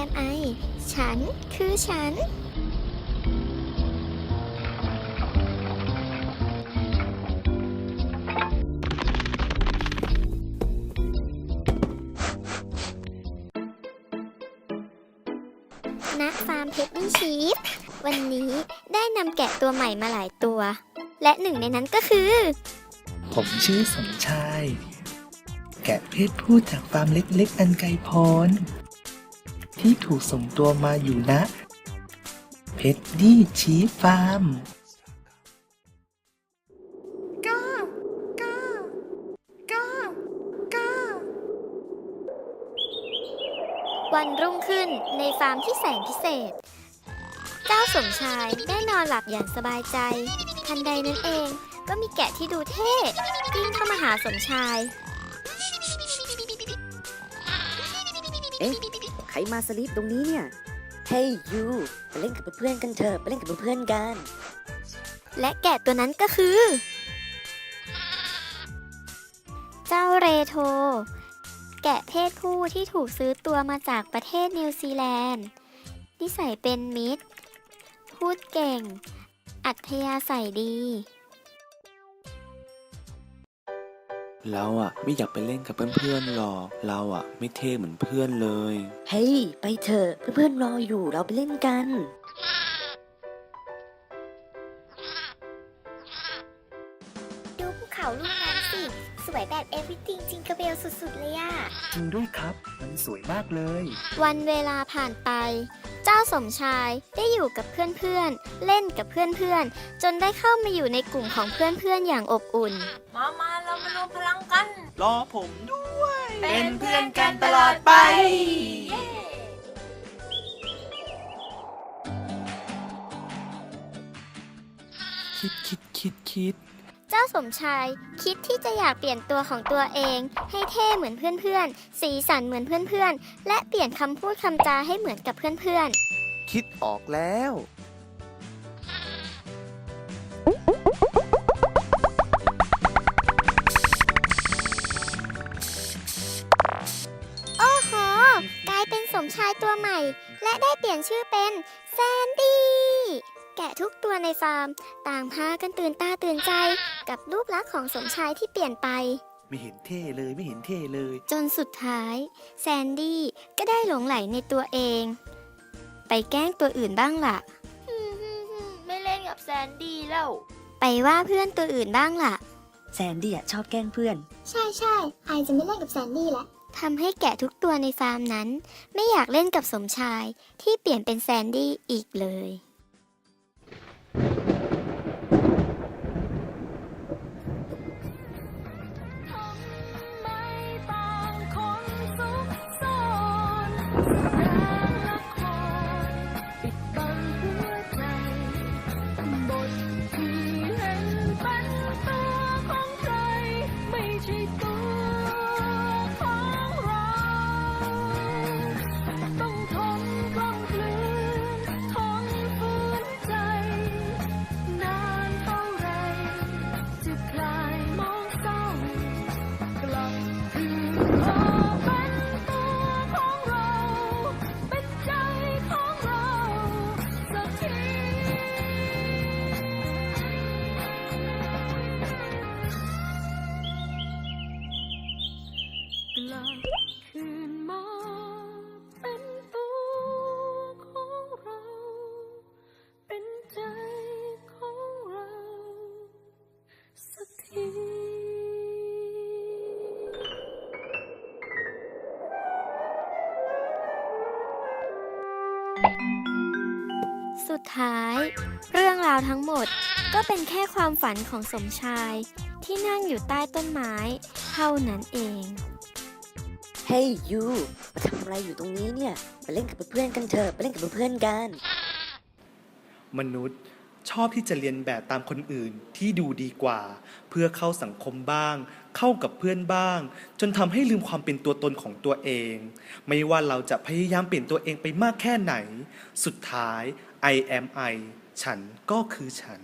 Am I ฉันคือฉัน ณ ฟาร์มเพชรชีฟ วันนี้ได้นำแกะตัวใหม่มาหลายตัว และหนึ่งในนั้นก็คือ ผมชื่อสมชาย แกะเพศผู้จากฟาร์มเล็กๆ อันไกลโพ้น ที่ถูกส่งตัวมาอยู่ณเพชรดี้ชีฟาร์มก็ก็ก็ก็วันรุ่งขึ้นในฟาร์มที่แสนพิเศษ เจ้าสมชายได้นอนหลับอย่างสบายใจ ทันใดนั้นเองก็มีแกะที่ดูเท่วิ่งเข้ามาหาสมชาย เอ๊ะ ใครมาสลีปตรงนี้เนี่ยเฮ้ยยูไปเล่นกับเพื่อนกันเถอะไปเล่นกับเพื่อนกัน และแกะตัวนั้นก็คือ เจ้าเรโท แกะเพศผู้ที่ถูกซื้อตัวมาจากประเทศนิวซีแลนด์ นิสัยเป็นมิตร พูดเก่ง อัธยาศัยดี เราอะไม่อยากไปเล่นกับเพื่อนๆหรอก เราอะไม่เท่เหมือนเพื่อนเลย เฮ้ย ไปเถอะเพื่อนๆรออยู่เราไปเล่นกัน ดูภูเขาลูกนั้นสิ สวยแบบ everything จิงกระเบลสุดๆเลยอะจริงด้วยครับ มันสวยมากเลย วันเวลาผ่านไป เจ้าสมชายได้อยู่กับเพื่อนๆ เล่นกับเพื่อนๆ จนได้เข้ามาอยู่ในกลุ่มของเพื่อนๆอย่างอบอุ่น มามาเรา มารวมพลังกัน รอผมด้วย เป็นเพื่อนกันตลอดไป เย้คิดคิดคิดคิด เจ้าสมชายคิดที่จะอยากเปลี่ยนตัวของตัวเอง ให้เท่เหมือนเพื่อนๆ สีสันเหมือนเพื่อนๆ และเปลี่ยนคำพูดคำจาให้เหมือนกับเพื่อนคิดออกแล้ว มชายตัวใหม่ และได้เปลี่ยนชื่อเป็นแซนดี้แกะทุกตัวในฟาร์ม ต่างพากันตื่นตาตื่นใจ กับรูปลักษณ์ของสมชายที่เปลี่ยนไป ไม่เห็นเท่เลยไม่เห็นเท่เลย จนสุดท้าย แซนดี้ก็ได้หลงไหลในตัวเอง ไปแกล้งตัวอื่นบ้างล่ะ ไม่เล่นกับแซนดี้แล้ว ไปว่าเพื่อนตัวอื่นบ้างล่ะ แซนดี้อะชอบแกล้งเพื่อน ใช่ใช่ไอจะไม่เล่นกับแซนดี้ละ ทำให้แกะทุกตัวในฟาร์มนั้น ไม่อยากเล่นกับสมชายที่เปลี่ยนเป็นแซนดี้อีกเลย ดท้าย เรื่องราวทั้งหมดก็เป็นแค่ความฝันของสมชาย ที่นั่งอยู่ใต้ต้นไม้ เท่านั้นเอง เฮ้ยยูมาทำอะไรอยู่ตรงนี้เนี่ย ไปเล่นกับเพื่อนๆกันเถอะ ไปเล่นกับเพื่อนๆกัน มนุษย์ ชอบที่จะเรียนแบบตามคนอื่นที่ดูดีกว่า เพื่อเข้าสังคมบ้าง เข้ากับเพื่อนบ้าง จนทำให้ลืมความเป็นตัวตนของตัวเอง ไม่ว่าเราจะพยายามเปลี่ยนตัวเองไปมากแค่ไหน สุดท้าย I am I ฉันก็คือฉัน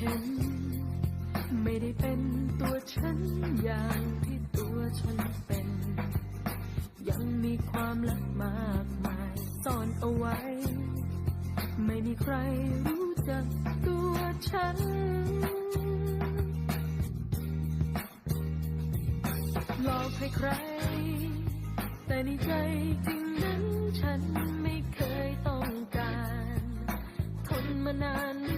เห็น ไม่ได้เป็นตัวฉันอย่างที่ตัวฉันเป็น ยังมีความลับมากมายซ่อนเอาไว้ ไม่มีใครรู้จักตัวฉันหลอกให้ใคร แต่ในใจจริงนั้นฉันไม่เคยต้องการ ทนมานานไ